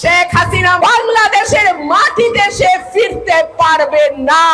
শেখ হাসিনা বাংলাদেশের মাটিতে সে ফিরতে পারবে না।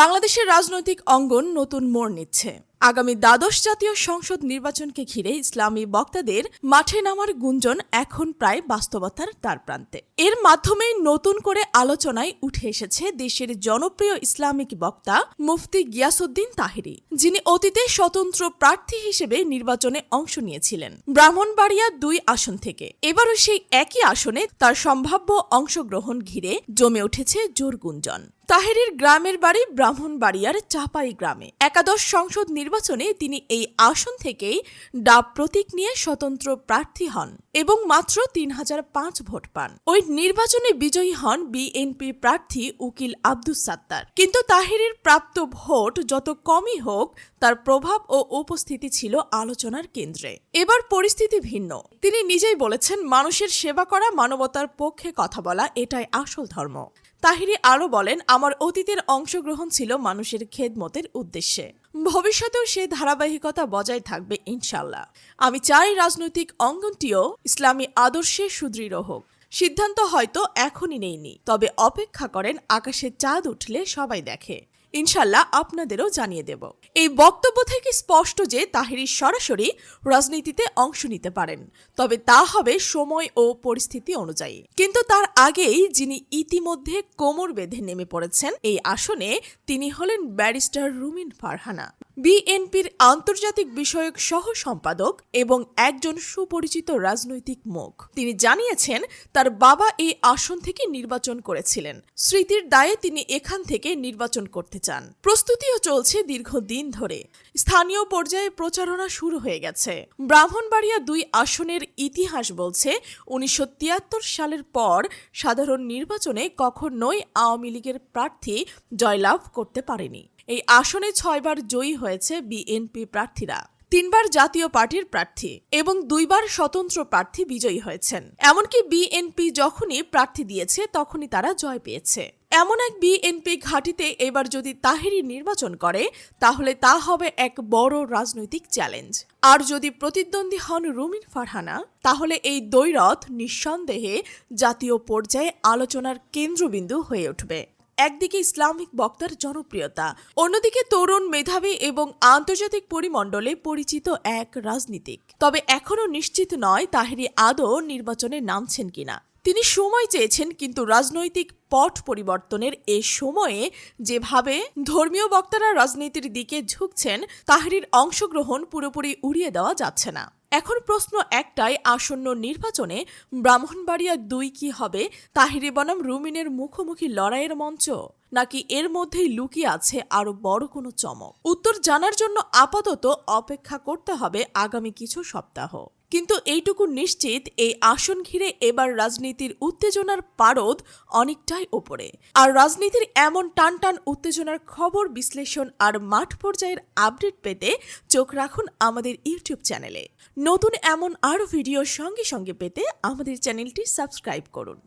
বাংলাদেশের রাজনৈতিক অঙ্গন নতুন মোড় নিচ্ছে। আগামী দ্বাদশ জাতীয় সংসদ নির্বাচনকে ঘিরে ইসলামী বক্তাদের মাঠে নামার গুঞ্জন এখন প্রায় বাস্তবতার দ্বার প্রান্তে। এর মাধ্যমে নতুন করে আলোচনায় উঠে এসেছে দেশের জনপ্রিয় ইসলামিক বক্তা মুফতি গিয়াসুদ্দিন তাহিরি, যিনি অতীতে স্বতন্ত্র প্রার্থী হিসেবে নির্বাচনে অংশ নিয়েছিলেন ব্রাহ্মণবাড়িয়া দুই আসন থেকে। এবারও সেই একই আসনে তার সম্ভাব্য অংশগ্রহণ ঘিরে জমে উঠেছে জোর গুঞ্জন। তাহেরের গ্রামের বাড়ি ব্রাহ্মণবাড়িয়ার চাপাই গ্রামে। একাদশ সংসদ নির্বাচনে তিনি এই আসন থেকেই ডাব প্রতীক নিয়ে স্বতন্ত্র প্রার্থী হন এবং মাত্র তিন হাজার পাঁচ ভোট পান। ওই নির্বাচনে বিজয়ী হন বিএনপি প্রার্থী উকিল আব্দুস সাত্তার। কিন্তু তাহেরের প্রাপ্ত ভোট যত কমই হোক, তার প্রভাব ও উপস্থিতি ছিল আলোচনার কেন্দ্রে। এবার পরিস্থিতি ভিন্ন। তিনি নিজেই বলেছেন, মানুষের সেবা করা, মানবতার পক্ষে কথা বলা, এটাই আসল ধর্ম। তাহিরি আরও বলেন আমার অতীতের অংশগ্রহণ ছিল মানুষের খেদমতের উদ্দেশ্যে। ভবিষ্যতেও সে ধারাবাহিকতা বজায় থাকবে ইনশাল্লাহ আমি চাই রাজনৈতিক অঙ্গনটিও ইসলামী আদর্শে সুদৃঢ় হোক। সিদ্ধান্ত হয়তো এখনই নেইনি, তবে অপেক্ষা করেন আকাশে চাঁদ উঠলে সবাই দেখে। ইনশাল্লাহ আপনাদেরও জানিয়ে দেব। এই বক্তব্য থেকে স্পষ্ট যে তাহিরি সরাসরি রাজনীতিতে অংশ নিতে পারেন, তবে তা হবে সময় ও পরিস্থিতি অনুযায়ী। কিন্তু তার আগেই যিনি ইতিমধ্যে কোমর বেঁধে নেমে পড়েছেন, এই আসনে তিনি হলেন ব্যারিস্টার রুমিন ফারহানা। বিএনপির আন্তর্জাতিক বিষয়ক সহ সম্পাদক এবং একজন সুপরিচিত রাজনৈতিক মুখ। তিনি জানিয়েছেন, তার বাবা এই আসন থেকে নির্বাচন করেছিলেন। স্মৃতির দায়ে তিনি এখান থেকে নির্বাচন করতে চান। প্রস্তুতিও চলছে দীর্ঘদিন ধরে। স্থানীয় পর্যায়ে প্রচারণা শুরু হয়ে গেছে। ব্রাহ্মণবাড়িয়া দুই আসনের ইতিহাস বলছে, উনিশশো তিয়াত্তর সালের পর সাধারণ নির্বাচনে কখনোই আওয়ামী লীগের প্রার্থী জয়লাভ করতে পারেনি। এই আসনে ছয়বার জয়ী হয়েছে বিএনপি প্রার্থীরা। তিনবার জাতীয় পার্টির প্রার্থী এবং দুইবার স্বতন্ত্র প্রার্থী বিজয়ী হয়েছেন। এমনকি বিএনপি যখনই প্রার্থী দিয়েছে, তখনই তারা জয় পেয়েছে। এমন এক বিএনপি ঘাঁটিতে এবার যদি তাহেরি নির্বাচন করে, তাহলে তা হবে এক বড় রাজনৈতিক চ্যালেঞ্জ। আর যদি প্রতিদ্বন্দ্বী হন রুমিন ফারহানা, তাহলে এই দ্বৈরথ, নিঃসন্দেহে জাতীয় পর্যায়ে আলোচনার কেন্দ্রবিন্দু হয়ে উঠবে। একদিকে ইসলামিক বক্তার জনপ্রিয়তা, অন্যদিকে তরুণ মেধাবী এবং আন্তর্জাতিক পরিমণ্ডলে পরিচিত এক রাজনীতিক। তবে এখনও নিশ্চিত নয় তাহেরি আদৌ নির্বাচনে নামছেন কিনা। তিনি সময় চেয়েছেন, কিন্তু রাজনৈতিক পট পরিবর্তনের এ সময়ে যেভাবে ধর্মীয় বক্তারা রাজনীতির দিকে ঝুঁকছেন, তাহেরির অংশগ্রহণ পুরোপুরি উড়িয়ে দেওয়া যাচ্ছে না। এখন প্রশ্ন একটাই, আসন্ন নির্বাচনে ব্রাহ্মণবাড়িয়া দুই কি হবে? তাহিরি বনাম রুমিনের মুখোমুখি লড়াইয়ের মঞ্চ। নাকি এর মধ্যেই লুকিয়ে আছে আরও বড় কোনো চমক? উত্তর জানার জন্য আপাতত অপেক্ষা করতে হবে আগামী কিছু সপ্তাহ। কিন্তু এইটুকু নিশ্চিত, এই আসন ঘিরে এবার রাজনীতির উত্তেজনার পারদ অনেকটাই ওপরে। আর রাজনীতির এমন টান টান উত্তেজনার খবর, বিশ্লেষণ আর মাঠ পর্যায়ের আপডেট পেতে চোখ রাখুন আমাদের ইউটিউব চ্যানেলে। নতুন এমন আরও ভিডিও সঙ্গে সঙ্গে পেতে আমাদের চ্যানেলটি সাবস্ক্রাইব করুন।